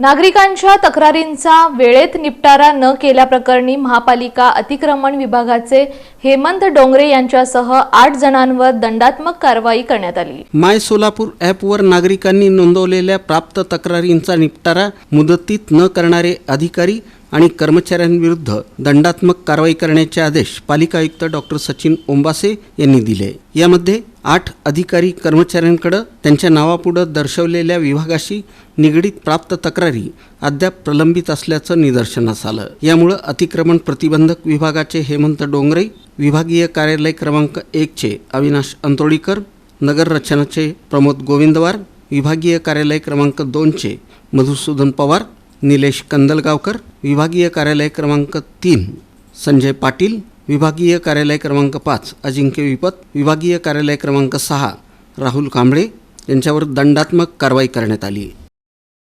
नागरिकांच्या तक्रारींचा वेळेत निपटारा न केल्याप्रकरणी महापालिका अतिक्रमण विभागाचे हेमंत डोंगरे यांच्यासह आठ जणांवर दंडात्मक कारवाई करण्यात आली. माय सोलापूर ॲपवर नागरिकांनी नोंदवलेल्या प्राप्त तक्रारींचा निपटारा मुदतीत न करणारे अधिकारी आणि कर्मचाऱ्यांविरुद्ध दंडात्मक कारवाई करण्याचे आदेश पालिका आयुक्त डॉक्टर सचिन ओंबासे यांनी दिले. यामध्ये आठ अधिकारी कर्मचाऱ्यांकडे त्यांच्या नावापुढं दर्शवलेल्या विभागाशी निगडीत प्राप्त तक्रारी अद्याप प्रलंबित असल्याचं निदर्शनास आलं. यामुळं अतिक्रमण प्रतिबंधक विभागाचे हेमंत डोंगरे विभागीय कार्यालय क्रमांक एकचे अविनाश अंतोळीकर नगर रचनाचे प्रमोद गोविंदवार विभागीय कार्यालय क्रमांक दोनचे मधुसूदन पवार निलेश कंदलगावकर विभागीय कार्यालय क्रमांक तीन संजय पाटील विभागीय कार्यालय क्रमांक पाच अजिंक्य विपत विभागीय कार्यालय क्रमांक सहा राहुल कांबळे यांच्यावर दंडात्मक कारवाई करण्यात आली.